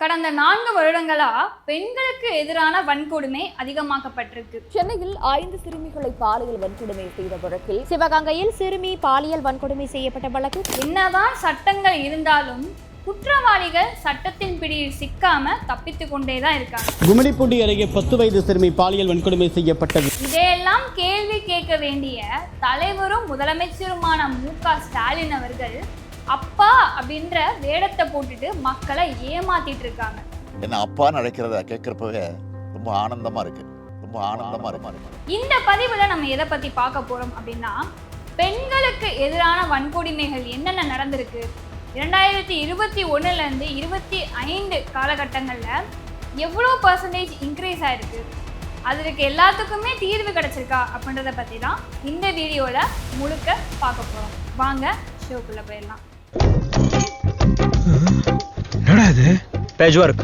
கடந்த நான்கு வருடங்களா பெண்களுக்கு எதிரான வன்கொடுமை அதிகமாக்கப்பட்டிருக்கு. சென்னையில் ஐந்து சிறுமிகளை பாலியல் வன்கொடுமை செய்த வழக்கில் சிவகங்கையில் சிறுமி பாலியல் வன்கொடுமை செய்யப்பட்ட வழக்கு. என்னதான் சட்டங்கள் இருந்தாலும் குற்றவாளிகள் சட்டத்தின் பிடியில் சிக்காம தப்பித்து கொண்டே தான் இருக்காங்க. கும்மிடிப்பூண்டி அருகே பத்து வயது சிறுமி பாலியல் வன்கொடுமை செய்யப்பட்டது இதையெல்லாம் கேள்வி கேட்க வேண்டிய தலைவரும் முதலமைச்சருமான மு க ஸ்டாலின் அவர்கள் அப்பா அப்படின்ற வேடத்தை போட்டுட்டு மக்களை ஏமாத்திட்டு இருக்காங்க என்ன அப்பான்னு அழைக்கிறத கேட்குறப்பவே ரொம்ப ஆனந்தமா இருக்கு. ரொம்ப ஆனந்தமா இருக்கு. இந்த பதிவில் நம்ம எதை பற்றி பார்க்க போகிறோம் அப்படின்னா பெண்களுக்கு எதிரான வன்கொடுமைகள் என்னென்ன நடந்திருக்கு? இரண்டாயிரத்தி இருபத்தி ஒன்றுலேருந்து இருபத்தி ஐந்து காலகட்டங்களில் எவ்வளோ பர்சன்டேஜ் இன்க்ரீஸ் ஆயிருக்கு? அதற்கு எல்லாத்துக்குமே தீர்வு கிடச்சிருக்கா அப்படின்றத பற்றி தான் இந்த வீடியோவில் முழுக்க பார்க்க போகிறோம் வாங்க ஷோக்குள்ளே போயிடலாம். Page work.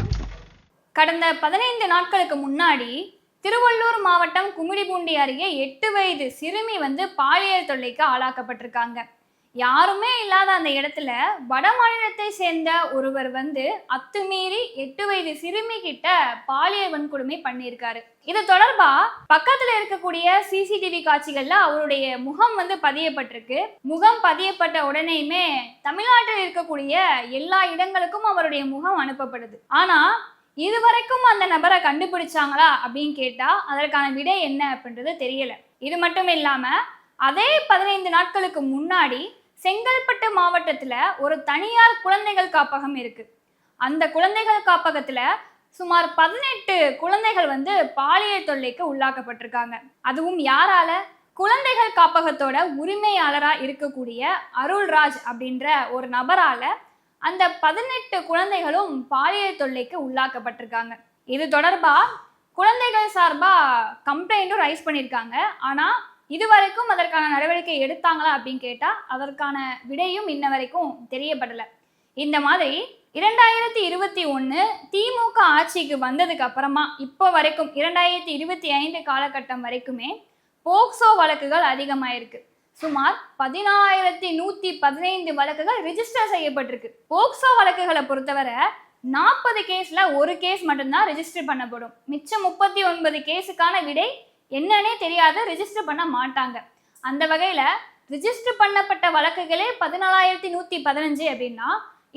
கடந்த பதினைந்து நாட்களுக்கு முன்னாடி திருவள்ளூர் மாவட்டம் குமிடிபூண்டி அருகே எட்டு வயது சிறுமி வந்து பாலியல் தொல்லைக்கு ஆளாக்கப்பட்டிருக்காங்க. யாருமே இல்லாத அந்த இடத்துல வட மாநிலத்தை சேர்ந்த ஒருவர் வந்து அத்துமீறி எட்டு வயது சிறுமி கிட்ட பாலியல் வன்கொடுமை பண்ணியிருக்காரு. இது தொடர்பா பக்கத்துல இருக்கக்கூடிய சிசிடிவி காட்சிகள்ல அவருடைய முகம் வந்து பதியப்பட்டிருக்கு. முகம் பதியப்பட்ட உடனேயுமே தமிழ்நாட்டில் இருக்கக்கூடிய எல்லா இடங்களுக்கும் அவருடைய முகம் அனுப்பப்படுது. ஆனா இதுவரைக்கும் அந்த நபரை கண்டுபிடிச்சாங்களா அப்படின்னு கேட்டா அதற்கான விடை என்ன அப்படின்றது தெரியல. இது மட்டும் இல்லாம அதே பதினைந்து நாட்களுக்கு முன்னாடி செங்கல்பட்டு மாவட்டத்துல ஒரு தனியார் குழந்தைகள் காப்பகம் இருக்கு. அந்த குழந்தைகள் காப்பகத்துல சுமார் பதினெட்டு குழந்தைகள் வந்து பாலியல் தொல்லைக்கு உள்ளாக்கப்பட்டிருக்காங்க. அதுவும் யாரால? குழந்தைகள் காப்பகத்தோட உரிமையாளரா இருக்கக்கூடிய அருள்ராஜ் அப்படின்ற ஒரு நபரால அந்த பதினெட்டு குழந்தைகளும் பாலியல் தொல்லைக்கு உள்ளாக்கப்பட்டிருக்காங்க. இது தொடர்பா குழந்தைகள் சார்பா கம்ப்ளைண்ட்டும் ரைஸ் பண்ணியிருக்காங்க ஆனா இதுவரைக்கும் அதற்கான நடவடிக்கை எடுத்தாங்களா அப்படின்னு கேட்டால் அதற்கான விடையும் இன்ன வரைக்கும் தெரியப்படலை. இந்த மாதிரி இரண்டாயிரத்தி இருபத்தி ஒன்று திமுக ஆட்சிக்கு வந்ததுக்கு அப்புறமா இப்போ வரைக்கும் இரண்டாயிரத்தி இருபத்தி ஐந்து காலகட்டம் வரைக்குமே போக்சோ வழக்குகள் அதிகமாயிருக்கு. சுமார் பதினாயிரத்தி நூத்தி பதினைந்து வழக்குகள் ரிஜிஸ்டர் செய்யப்பட்டிருக்கு. போக்சோ வழக்குகளை பொறுத்தவரை நாற்பது கேஸ்ல ஒரு கேஸ் மட்டும்தான் ரிஜிஸ்டர் பண்ணப்படும். மிச்சம் முப்பத்தி ஒன்பது கேஸுக்கான விடை என்னன்னே தெரியாது ரிஜிஸ்டர் பண்ண மாட்டாங்க. அந்த வகையில் ரிஜிஸ்டர் பண்ணப்பட்ட வழக்குகளே பதினாலாயிரத்தி நூற்றி பதினஞ்சு அப்படின்னா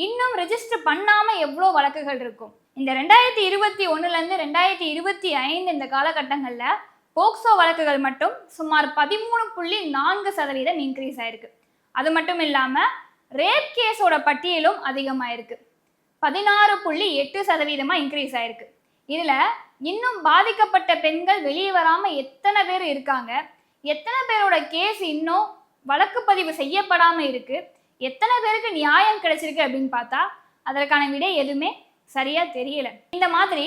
இன்னும் ரிஜிஸ்டர் பண்ணாமல் எவ்வளோ வழக்குகள் இருக்கும்? இந்த ரெண்டாயிரத்தி இருபத்தி ஒன்றுலேருந்து ரெண்டாயிரத்தி இருபத்தி ஐந்து இந்த காலகட்டங்களில் போக்சோ வழக்குகள் மட்டும் சுமார் பதிமூணு புள்ளி நான்கு சதவீதம் இன்க்ரீஸ் ஆயிருக்கு. அது மட்டும் இல்லாமல் ரேப் கேஸோட பட்டியலும் அதிகமாயிருக்கு. பதினாறு புள்ளி எட்டு சதவீதமாக இன்க்ரீஸ் ஆயிருக்கு. இதுல இன்னும் பாதிக்கப்பட்ட பெண்கள் வெளியே வராம எத்தனை பேர் இருக்காங்க? எத்தனை பேரோட கேஸ் இன்னும் வழக்கு பதிவு செய்யப்படாம இருக்கு? எத்தனை பேருக்கு நியாயம் கிடைச்சிருக்கு அப்படின்னு பார்த்தா அதற்கான விடை எதுவுமே சரியா தெரியல. இந்த மாதிரி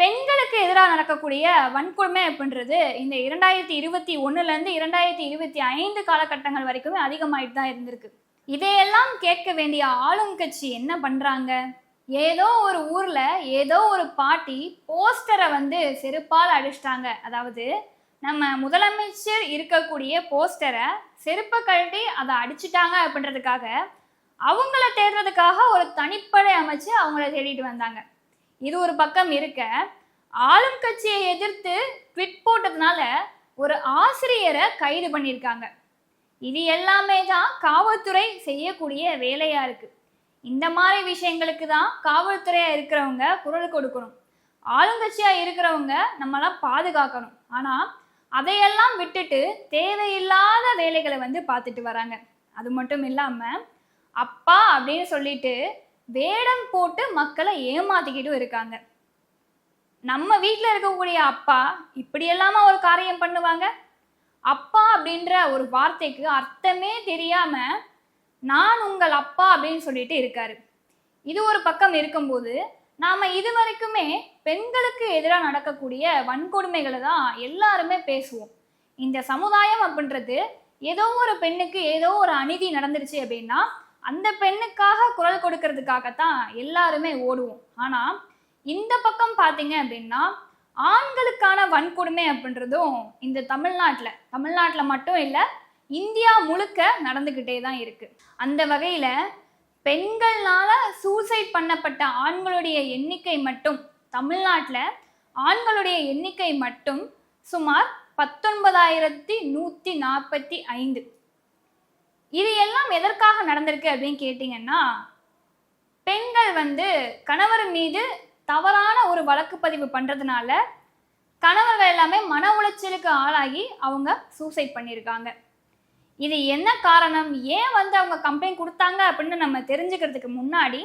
பெண்களுக்கு எதிராக நடக்கக்கூடிய வன்கொடுமை அப்படின்றது இந்த இரண்டாயிரத்தி இருபத்தி ஒன்றுலேருந்து இரண்டாயிரத்தி இருபத்தி ஐந்து காலகட்டங்கள் வரைக்குமே அதிகமாயிட்டு தான் இருந்திருக்கு. இதையெல்லாம் கேட்க வேண்டிய ஆளும் கட்சி என்ன பண்ணுறாங்க ஏதோ ஒரு ஊரில் ஏதோ ஒரு பாட்டி போஸ்டரை வந்து செருப்பால் அடிச்சிட்டாங்க. அதாவது நம்ம முதலமைச்சர் இருக்கக்கூடிய போஸ்டரை செருப்பை கழட்டி அதை அடிச்சிட்டாங்க அப்படின்றதுக்காக அவங்கள தேடுறதுக்காக ஒரு தனிப்படை அமைச்சு அவங்கள தேடிட்டு வந்தாங்க. இது ஒரு பக்கம் இருக்க ஆளும் கட்சியை எதிர்த்து ட்விட் போட்டதுனால ஒரு ஆசிரியரை கைது பண்ணியிருக்காங்க. இது எல்லாமே தான் காவல்துறை செய்யக்கூடிய வேலையா இருக்கு. இந்த மாதிரி விஷயங்களுக்கு தான் காவல்துறையா இருக்கிறவங்க குரல் கொடுக்கணும். ஆளுங்கட்சியா இருக்கிறவங்க நம்மளாம் பாதுகாக்கணும். ஆனா அதையெல்லாம் விட்டுட்டு தேவையில்லாத வேலைகளை வந்து பார்த்துட்டு வராங்க. அது மட்டும் இல்லாம அப்பா அப்படின்னு சொல்லிட்டு வேடம் போட்டு மக்களை ஏமாத்திக்கிட்டும் இருக்காங்க. நம்ம வீட்டில் இருக்கக்கூடிய அப்பா இப்படியெல்லாமா ஒரு காரியம் பண்ணுவாங்க? அப்பா அப்படின்ற ஒரு வார்த்தைக்கு அர்த்தமே தெரியாம நான் உங்கள் அப்பா அப்படின்னு சொல்லிட்டு இருக்காரு. இது ஒரு பக்கம் இருக்கும்போது நாம இது வரைக்குமே பெண்களுக்கு எதிராக நடக்கக்கூடிய வன்கொடுமைகளை தான் எல்லாருமே பேசுவோம். இந்த சமுதாயம் அப்படின்றது ஏதோ ஒரு பெண்ணுக்கு ஏதோ ஒரு அநீதி நடந்துருச்சு அப்படின்னா அந்த பெண்ணுக்காக குரல் கொடுக்கறதுக்காகத்தான் எல்லாருமே ஓடுவோம். ஆனா இந்த பக்கம் பார்த்தீங்க அப்படின்னா ஆண்களுக்கான வன்கொடுமை அப்படின்றதும் இந்த தமிழ்நாட்டில் தமிழ்நாட்டில் மட்டும் இல்லை இந்தியா முழுக்க நடந்துக்கிட்டே தான் இருக்கு. அந்த வகையில் பெண்கள்னால சூசைட் பண்ணப்பட்ட ஆண்களுடைய எண்ணிக்கை மட்டும் தமிழ்நாட்டில் ஆண்களுடைய எண்ணிக்கை மட்டும் சுமார் பத்தொன்பதாயிரத்தி நூற்றி நாற்பத்தி ஐந்து. இது எல்லாம் எதற்காக நடந்திருக்கு அப்படின்னு கேட்டிங்கன்னா பெண்கள் வந்து கணவர் மீது தவறான ஒரு வழக்கு பதிவு பண்ணுறதுனால கணவர்கள் எல்லாமே மன உளைச்சலுக்கு ஆளாகி அவங்க சூசைட் பண்ணியிருக்காங்க. இது என்ன காரணம்? ஏன் வந்து அவங்க கம்ப்ளைண்ட் கொடுத்தாங்க அப்படின்னு நம்ம தெரிஞ்சுக்கிறதுக்கு முன்னாடி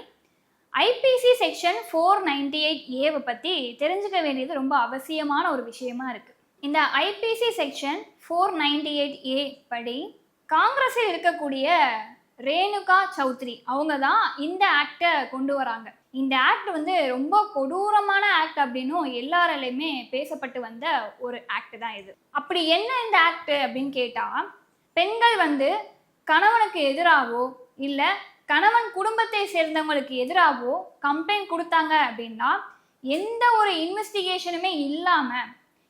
IPC section four ninety eight ஏவை பற்றி தெரிஞ்சுக்க வேண்டியது ரொம்ப அவசியமான ஒரு விஷயமா இருக்குது இந்த IPC section four ninety eight A படி காங்கிரஸில் இருக்கக்கூடிய ரேணுகா சௌத்ரி அவங்க தான் இந்த ஆக்டை கொண்டு வராங்க. இந்த ஆக்ட் வந்து ரொம்ப கொடூரமான ஆக்ட் அப்படின்னும் எல்லாராலையுமே பேசப்பட்டு வந்த ஒரு ஆக்ட் தான் இது. அப்படி என்ன இந்த ஆக்ட் அப்படின்னு கேட்டால் பெண்கள் வந்து கணவனுக்கு எதிராகவோ இல்லை கணவன் குடும்பத்தை சேர்ந்தவங்களுக்கு எதிராகவோ கம்ப்ளைண்ட் கொடுத்தாங்க அப்படின்னா எந்த ஒரு இன்வெஸ்டிகேஷனுமே இல்லாமல்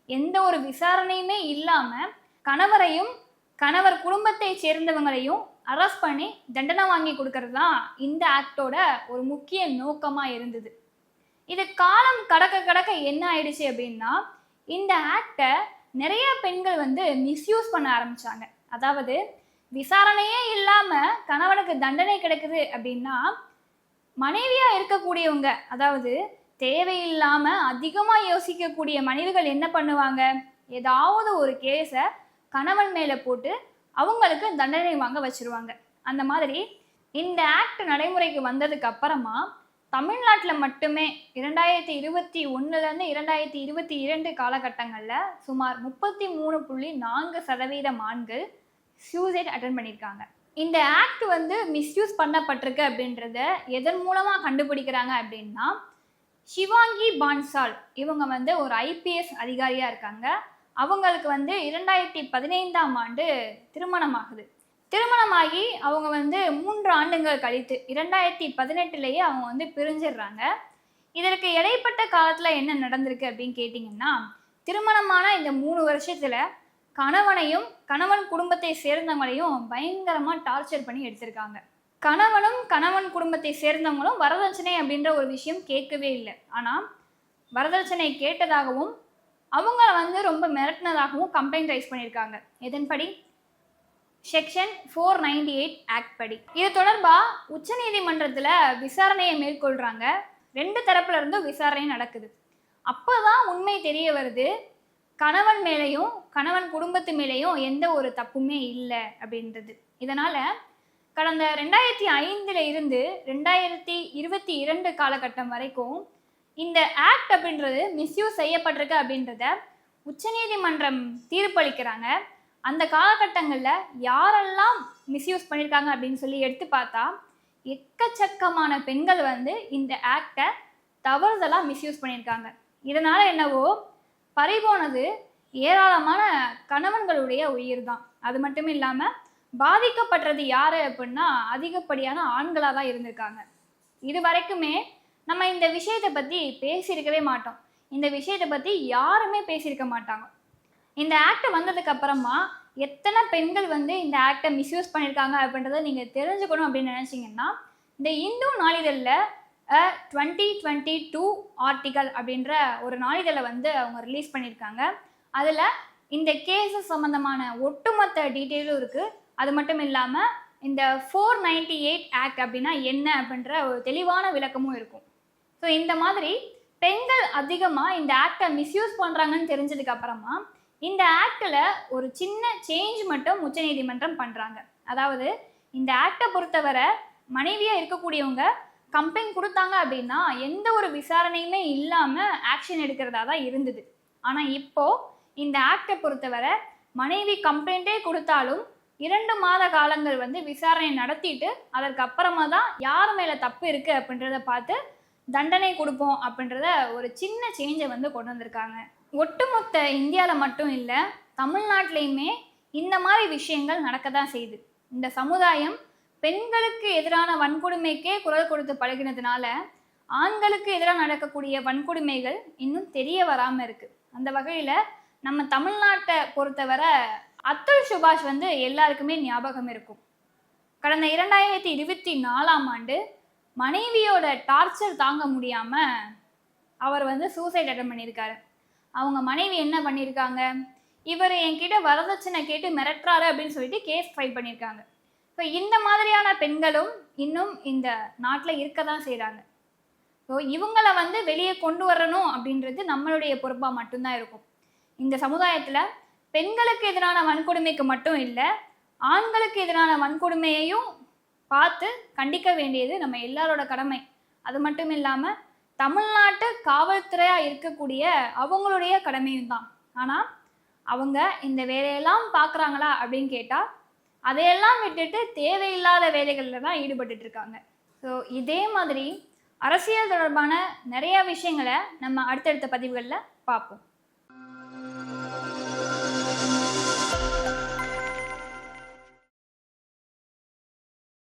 எந்த ஒரு விசாரணையுமே இல்லாமல் கணவரையும் கணவர் குடும்பத்தை சேர்ந்தவங்களையும் அரெஸ்ட் பண்ணி தண்டனை வாங்கி கொடுக்கறது தான் இந்த ஆக்டோட ஒரு முக்கிய நோக்கமாக இருந்தது. இது காலம் கடக்க கடக்க என்ன ஆயிடுச்சு அப்படின்னா இந்த ஆக்டை நிறைய பெண்கள் வந்து மிஸ்யூஸ் பண்ண ஆரம்பிச்சாங்க. அதாவது விசாரணையே இல்லாமல் கணவனுக்கு தண்டனை கிடைக்குது அப்படின்னா மனைவியாக இருக்கக்கூடியவங்க அதாவது தேவையில்லாமல் அதிகமாக யோசிக்கக்கூடிய மனைவிகள் என்ன பண்ணுவாங்க? ஏதாவது ஒரு கேஸை கணவன் மேலே போட்டு அவங்களுக்கு தண்டனை வாங்க வச்சிருவாங்க. அந்த மாதிரி இந்த ஆக்ட் நடைமுறைக்கு வந்ததுக்கு அப்புறமா தமிழ்நாட்டில் மட்டுமே இரண்டாயிரத்தி இருபத்தி ஒன்றுலேருந்து இரண்டாயிரத்தி இருபத்தி இரண்டு காலகட்டங்களில் சுமார் முப்பத்தி மூணு புள்ளி நான்கு சதவீதம் ஆண்கள் சூசைட் அட்டன் பண்ணியிருக்காங்க இந்த ஆக்ட் வந்து மிஸ்யூஸ் பண்ணப்பட்டிருக்கு அப்படின்றத எதன் மூலமாக கண்டுபிடிக்கிறாங்க அப்படின்னா ஷிவாங்கி பான்சால் இவங்க வந்து ஒரு ஐபிஎஸ் அதிகாரியாக இருக்காங்க. அவங்களுக்கு வந்து இரண்டாயிரத்தி பதினைந்தாம் ஆண்டு திருமணமாகுது. திருமணமாகி அவங்க வந்து மூன்று ஆண்டுகள் கழித்து இரண்டாயிரத்தி பதினெட்டுலேயே அவங்க வந்து பிரிஞ்சிடுறாங்க. இதற்கு இடைப்பட்ட காலத்தில் என்ன நடந்திருக்கு அப்படின்னு கேட்டிங்கன்னா திருமணமான இந்த மூணு வருஷத்தில் கணவனையும் கணவன் குடும்பத்தை சேர்ந்தவங்களையும் பயங்கரமாக டார்ச்சர் பண்ணி எடுத்திருக்காங்க. கணவனும் கணவன் குடும்பத்தை சேர்ந்தவங்களும் வரதட்சணை அப்படின்ற ஒரு விஷயம் கேட்கவே இல்லை. ஆனால் வரதட்சணை கேட்டதாகவும் அவங்கள வந்து ரொம்ப மிரட்டினதாகவும் கம்ப்ளைண்ட் ரைஸ் பண்ணியிருக்காங்க. எதன்படி? Section four ninety eight act படி. இது தொடர்பாக உச்சநீதிமன்றத்தில் விசாரணையை மேற்கொள்கிறாங்க ரெண்டு தரப்புல இருந்தும் விசாரணை நடக்குது. அப்போ தான் உண்மை தெரிய வருது. கணவன் மேலேயும் கணவன் குடும்பத்து மேலேயும் எந்த ஒரு தப்புமே இல்லை அப்படின்றது. இதனால் கடந்த ரெண்டாயிரத்தி ஐந்தில் இருந்து ரெண்டாயிரத்தி இருபத்தி இரண்டு காலகட்டம் வரைக்கும் இந்த ஆக்ட் அப்படின்றது மிஸ்யூஸ் செய்யப்பட்டிருக்கு அப்படின்றத உச்சநீதிமன்றம் தீர்ப்பளிக்கிறாங்க. அந்த காலகட்டங்களில் யாரெல்லாம் மிஸ்யூஸ் பண்ணியிருக்காங்க அப்படின்னு சொல்லி எடுத்து பார்த்தா எக்கச்சக்கமான பெண்கள் வந்து இந்த ஆக்டை தவறுதலாக மிஸ்யூஸ் பண்ணியிருக்காங்க இதனால் என்னவோ பறிபோனது ஏராளமான கணவன்களுடைய உயிர் தான் அது மட்டும் இல்லாமல் பாதிக்கப்படுறது யார் அப்படின்னா அதிகப்படியான ஆண்களாக தான் இருந்திருக்காங்க. இது வரைக்குமே நம்ம இந்த விஷயத்தை பற்றி பேசியிருக்கவே மாட்டோம். இந்த விஷயத்தை பற்றி யாருமே பேசியிருக்க மாட்டாங்க. இந்த ஆக்ட் வந்ததுக்கு அப்புறமா எத்தனை பெண்கள் வந்து இந்த ஆக்டை மிஸ்யூஸ் பண்ணியிருக்காங்க அப்படின்றத நீங்கள் தெரிஞ்சுக்கணும் அப்படின்னு நினச்சிங்கன்னா இந்த இந்து நாளிதழில் டுவெண்ட்டி டுவெண்ட்டி டூ ஆர்டிகல் அப்படின்ற ஒரு நாளிதழை வந்து அவங்க ரிலீஸ் பண்ணியிருக்காங்க. அதில் இந்த கேஸு சம்மந்தமான ஒட்டுமொத்த டீட்டெயிலும் இருக்குது அது மட்டும் இல்லாமல் இந்த ஃபோர் நைன்டி எயிட் ஆக்ட் அப்படின்னா என்ன அப்படின்ற ஒரு தெளிவான விளக்கமும் இருக்கும். ஸோ இந்த மாதிரி பெண்கள் அதிகமாக இந்த ஆக்டை மிஸ்யூஸ் பண்ணுறாங்கன்னு தெரிஞ்சதுக்கு அப்புறமா இந்த ஆக்டில் ஒரு சின்ன சேஞ்ச் மட்டும் உச்சநீதிமன்றம் பண்ணுறாங்க அதாவது இந்த ஆக்டை பொறுத்தவரை மனைவியாக இருக்கக்கூடியவங்க கம்ப்ளைண்ட் கொடுத்தாங்க அப்படின்னா எந்த ஒரு விசாரணையுமே இல்லாமல் ஆக்ஷன் எடுக்கிறதா தான் இருந்தது. ஆனால் இப்போது இந்த ஆக்டை பொறுத்தவரை மனைவி கம்ப்ளைண்ட்டே கொடுத்தாலும் இரண்டு மாத காலங்கள் வந்து விசாரணை நடத்திட்டு அதற்கு அப்புறமா தான் யார் மேலே தப்பு இருக்குது அப்படின்றத பார்த்து தண்டனை கொடுப்போம் அப்படின்றத ஒரு சின்ன சேஞ்சை வந்து கொண்டு வந்திருக்காங்க. ஒட்டுமொத்த இந்தியாவில் மட்டும் இல்லை தமிழ்நாட்டிலையுமே இந்த மாதிரி விஷயங்கள் நடக்க தான் செய்யுது. இந்த சமுதாயம் பெண்களுக்கு எதிரான வன்கொடுமைக்கே குரல் கொடுத்து பழகினதுனால ஆண்களுக்கு எதிராக நடக்கக்கூடிய வன்கொடுமைகள் இன்னும் தெரிய வராமல் இருக்குது அந்த வகையில் நம்ம தமிழ்நாட்டை பொறுத்தவரை அத்துல் சுபாஷ் வந்து எல்லாருக்குமே ஞாபகம் இருக்கும். கடந்த இரண்டாயிரத்தி இருபத்தி நாலாம் ஆண்டு மனைவியோட டார்ச்சர் தாங்க முடியாமல் அவர் வந்து சூசைட் அட்டன் பண்ணியிருக்காரு. அவங்க மனைவி என்ன பண்ணியிருக்காங்க? இவர் என்கிட்ட வரதட்சணை கேட்டு மிரட்டுறாரு அப்படின்னு சொல்லிட்டு கேஸ் ஃபைல் பண்ணியிருக்காங்க. ஸோ இந்த மாதிரியான பெண்களும் இன்னும் இந்த நாட்டில் இருக்க தான் செய்கிறாங்க ஸோ இவங்களை வந்து வெளியே கொண்டு வரணும் அப்படின்றது நம்மளுடைய பொறுப்பாக மட்டும்தான் இருக்கும். இந்த சமுதாயத்தில் பெண்களுக்கு எதிரான வன்கொடுமைக்கு மட்டும் இல்லை ஆண்களுக்கு எதிரான வன்கொடுமையையும் பார்த்து கண்டிக்க வேண்டியது நம்ம எல்லாரோட கடமை. அது மட்டும் இல்லாமல் தமிழ்நாட்டு காவல்துறையாக இருக்கக்கூடிய அவங்களுடைய கடமையும் தான் ஆனால் அவங்க இந்த வேலையெல்லாம் பார்க்குறாங்களா அப்படின்னு கேட்டால் அதையெல்லாம் விட்டுட்டு தேவையில்லாத வேலைகளில் தான் ஈடுபட்டுட்டு இருக்காங்க. ஸோ இதே மாதிரி அரசியல் தொடர்பான நிறைய விஷயங்களை நம்ம அடுத்தடுத்த பதிவுகளில் பார்ப்போம்.